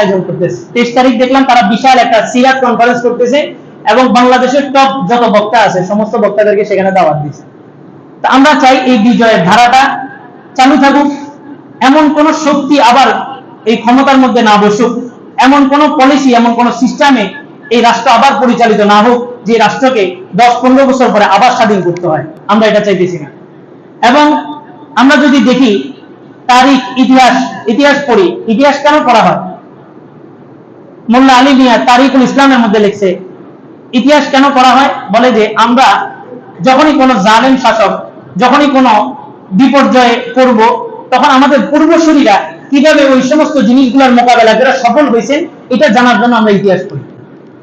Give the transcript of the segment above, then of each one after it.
আয়োজন করতেছে। তেইশ তারিখ দেখলাম তারা বিশাল একটা সিরাত কনফারেন্স করতেছে এবং বাংলাদেশের টপ যত বক্তা আছে, সমস্ত বক্তাদেরকে সেখানে দাওয়াত দিচ্ছে। তা আমরা চাই এই বিজয়ের ধারাটা চালু থাকুক। এমন কোন শক্তি আবার এই ক্ষমতার মধ্যে না বসুক। এমন কোন পলিসি এমন কোন সিস্টেমে এই রাষ্ট্র আবার পরিচালিত না হোক, যে রাষ্ট্রকে দশ পনেরো বছর পরে আবার স্বাধীন করতে হয়। আমরা এটা চাইতেছি না। এবং আমরা যদি দেখি তারিখ, ইতিহাস ইতিহাস পড়ি, ইতিহাস কেন পড়া হয়? মোল্লা আলী মিয়া তারিকুল ইসলামের মধ্যে লিখছে, ইতিহাস কেন করা হয়? বলে যে আমরা যখনই কোনো জালেম শাসক যখনই কোনো বিপর্যয়ে পড়ব, তখন আমাদের পূর্বসূরীরা কীভাবে ওই সমস্ত জিনিসগুলোর মোকাবেলা করে সফল হয়েছেন, এটা জানার জন্য আমরা ইতিহাস পড়ি।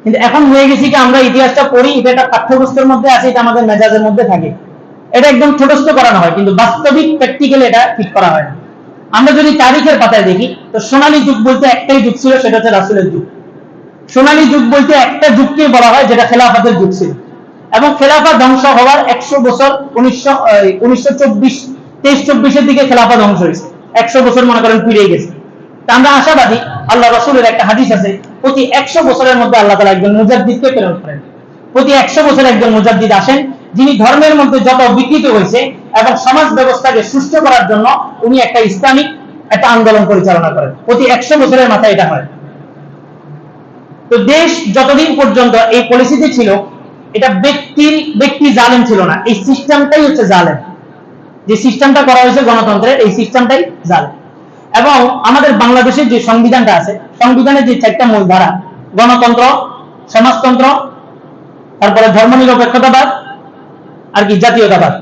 কিন্তু এখন হয়ে গেছি কি আমরা ইতিহাসটা পড়ি, এটা একটা পাঠ্যপুস্তকের মধ্যে আছে, এটা আমাদের মেজাজের মধ্যে থাকে। এটা একদম ছোটস্থ করানো হয়, কিন্তু বাস্তবিক প্র্যাকটিক্যালি এটা ঠিক করা হয় আমরা যদি তারিখের পাতায় দেখি, তো সোনালী যুগ বলতে একটাই যুগ ছিল, সেটা হচ্ছে রাসুলের যুগ। সোনালী যুগ বলতে একটা যুগকে বলা হয়, যেটা খেলাফতের যুগ ছিল। এবং খেলাফা ধ্বংস হওয়ার একশো বছর উনিশশো উনিশশো চব্বিশ, তেইশ দিকে খেলাফা ধ্বংস হয়েছে। একশো বছর মনে করেন ফিরে গেছে। তা আমরা আশাবাদী, আল্লাহ রসুলের একটা হাদিস আছে, প্রতি একশো বছরের মধ্যে আল্লাহ তালা একজন মুজাদ্দিদকে প্রেরণ করেন। প্রতি একশো বছর একজন মুজাদ্দিদ আসেন, যিনি ধর্মের মধ্যে যত বিকৃত হয়েছে এবং সমাজ ব্যবস্থাকে সুস্থ করার জন্য উনি একটা ইসলামিক একটা আন্দোলন পরিচালনা করেন। প্রতি একশো বছরের মাথায় এটা হয়। তো দেশ যতদিন পর্যন্ত এই পলিসিতে ছিল, এটা ব্যক্তির, ব্যক্তি জালেম ছিল না। এই সিস্টেমটাই হচ্ছে জালেম। যে সিস্টেমটা করা হয়েছে গণতন্ত্রের, এই সিস্টেমটাই জালেম। এবং আমাদের বাংলাদেশের যে সংবিধানটা আছে, সংবিধানের যে চারটা মূল ধারা, গণতন্ত্র, সমাজতন্ত্র, তারপরে ধর্মনিরপেক্ষতাবাদ, আর কি জাতীয়তাবাদ।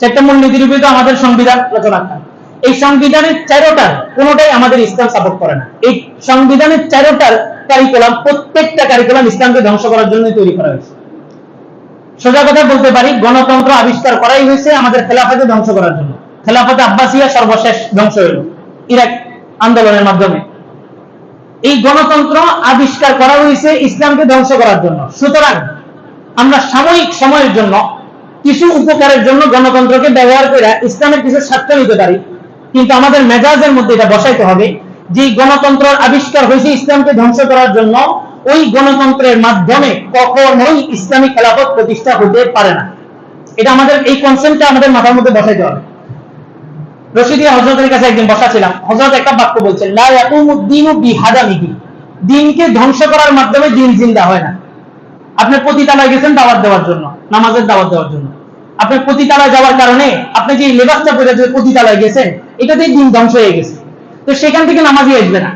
চারটা মূল নীতির উপরে তো আমাদের সংবিধান রচনা হয় এই সংবিধানের চারোটার কোনোটাই আমাদের ইসলাম সাপোর্ট করে না। এই সংবিধানের চারোটার কারিকুলাম প্রত্যেকটা কারিকুলাম ইসলামকে ধ্বংস করার জন্য তৈরি করা হয়েছে। সোজা কথা বলতে পারি, গণতন্ত্র আবিষ্কার করাই হয়েছে আমাদের খেলাফাতে ধ্বংস করার জন্য। খেলাফতে আব্বাসিয়া সর্বশেষ ধ্বংস হইল ইরাক আন্দোলনের মাধ্যমে। এই গণতন্ত্র আবিষ্কার করা হয়েছে ইসলামকে ধ্বংস করার জন্য। সুতরাং আমরা সাময়িক সময়ের জন্য, কিছু উপকারের জন্য গণতন্ত্রকে ব্যবহার করে ইসলামের কিছু স্বার্থ নিতে পারি। কিন্তু আমাদের মেজাজের মধ্যে এটা বসাইতে হবে যে গণতন্ত্রের আবিষ্কার হয়েছে ইসলামকে ধ্বংস করার জন্য, ওই গণতন্ত্রের মাধ্যমে কখনোই ইসলামী খেলাফত প্রতিষ্ঠা হতে পারে না। এটা আমাদের, এই কনসেপ্টটা আমাদের মাথার মধ্যে বসাইতে হবে। রশিদিয়া হজরতের কাছে একদিন বসা ছিলাম হজরত একটা বাক্য বলছেন লা ইয়াকুমুদ্দিনু বিহাদামিহি। দিনকে ধ্বংস করার মাধ্যমে দিন জিন্দা হয় না। আপনি পতিতালায় গেছেন দাওয়াত দেওয়ার জন্য, নামাজের দাওয়াত দেওয়ার জন্য। আপনি পতিতালায় যাওয়ার কারণে আপনি যে লেবাসটা যে পতিতালায় গেছেন, এটাতেই দিন ধ্বংস হয়ে গেছে। তো সেখান থেকে নামাজই আসবে না।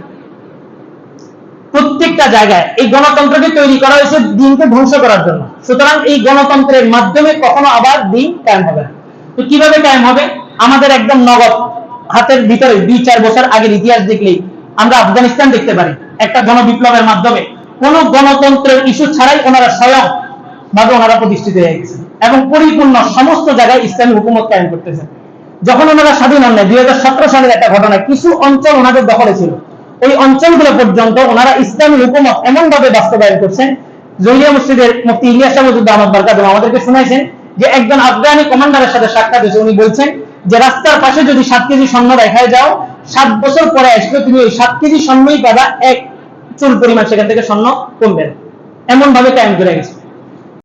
প্রত্যেকটা জায়গায় এই গণতন্ত্রকে তৈরি করা হয়েছে দিনকে ধ্বংস করার জন্য। সুতরাং এই গণতন্ত্রের মাধ্যমে কখনো আবার দিন কায়েম হবে না। তো কীভাবে কায়েম হবে? আমাদের একদম নগদ হাতের ভিতরে দুই চার বছর আগের ইতিহাস দেখলেই আমরা আফগানিস্তান দেখতে পারি। একটা গণবিপ্লবের মাধ্যমে কোন গণতন্ত্রের ইস্যু ছাড়াই ওনারা স্বয়ং ভাবে ওনারা প্রতিষ্ঠিত হয়ে গেছে এবং পরিপূর্ণ সমস্ত জায়গায় ইসলামী হুকুমত কায়েম করতেছে যখন ওনারা স্বাধীন হন দুই হাজার সতেরো সালের একটা ঘটনা কিছু অঞ্চল ওনাদের দখলে ছিল। ওই অঞ্চলগুলো পর্যন্ত ওনারা ইসলামী হুকুমত এমন ভাবে বাস্তবায়ন করছেন জহিয়া মসজিদের মুফতি ইলিয়াস মজুদ্দ আহমদ বারকাদম আমাদেরকে শুনাইছেন যে একজন আফগানি কমান্ডারের সাথে সাক্ষাৎ হয়েছে। উনি বলছেন যে, রাস্তার পাশে যদি সাত কেজি স্বর্ণ রেখায় যাও, সাত বছর পরে আসলে তুমি ওই সাত কেজি স্বর্ণই পাবা, এক চুল পরিমাণ সেখান থেকে স্বর্ণ কমবে এমন ভাবে কায়েম করে গেছে।